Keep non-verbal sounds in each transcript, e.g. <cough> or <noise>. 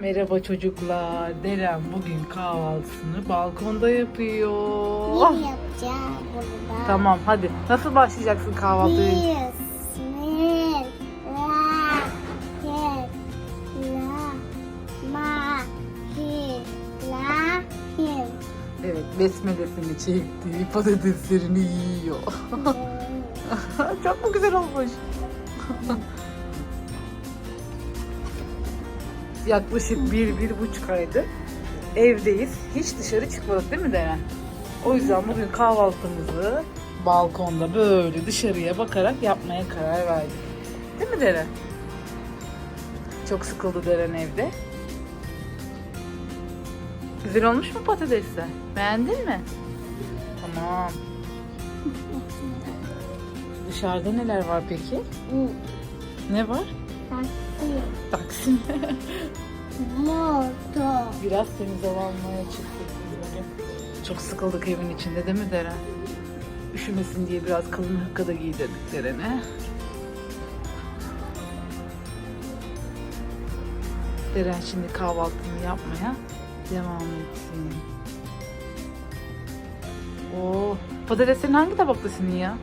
Merhaba çocuklar. Deren bugün kahvaltısını balkonda yapıyor. Ne yapacağım burada? Tamam hadi. Nasıl başlayacaksın kahvaltıya? Bismillahirrahmanirrahim. Evet besmelesini çekti. Patateslerini yiyor. <laughs> Çok mu güzel olmuş? Yaklaşık bir, bir buçuk aydır evdeyiz. Hiç dışarı çıkmadık değil mi Deren? O yüzden bugün kahvaltımızı balkonda böyle dışarıya bakarak yapmaya karar verdik. Değil mi Deren? Çok sıkıldı Deren evde. Güzel olmuş mu patatesler? Beğendin mi? Tamam. Dışarıda neler var peki? Ne var? Taksim. Moto. Biraz temiz hava almaya çıktık biz bugün. Çok sıkıldık evin içinde değil mi Deren? Üşümesin diye biraz kalın hırka da giydirdik Deren'e. Deren şimdi kahvaltını yapmaya devam etsin. Oo, patateslerin hangi tabakta senin ya?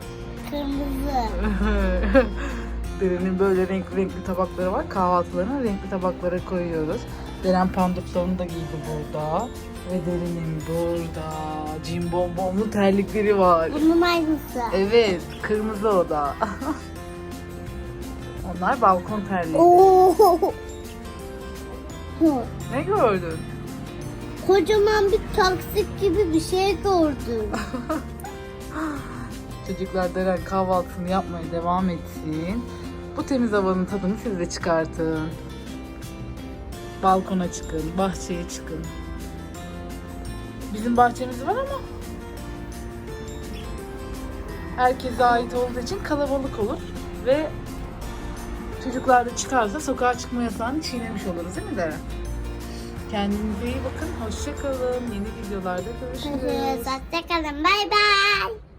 Kırmızı. <laughs> Deren'in böyle renkli renkli tabakları var. Kahvaltılarına renkli tabaklara koyuyoruz. Deren panduflarını da giydi burada. Ve Deren'in burada cim bonbonlu terlikleri var. Bunun aynısı. Evet, kırmızı o da. <laughs> Onlar balkon terliği. Oo. Ne gördün? Kocaman bir taksik gibi bir şey gördüm. <laughs> Çocuklar Deren kahvaltısını yapmaya devam etsin. Bu temiz havanın tadını siz de çıkartın. Balkona çıkın, bahçeye çıkın. Bizim bahçemiz var ama herkese ait olduğu için kalabalık olur ve çocuklar da çıkarsa sokağa çıkma yasağını çiğnemiş oluruz değil mi Deren? Kendinize iyi bakın, hoşça kalın. Yeni videolarda görüşürüz. Hoşçakalın. Bay bay.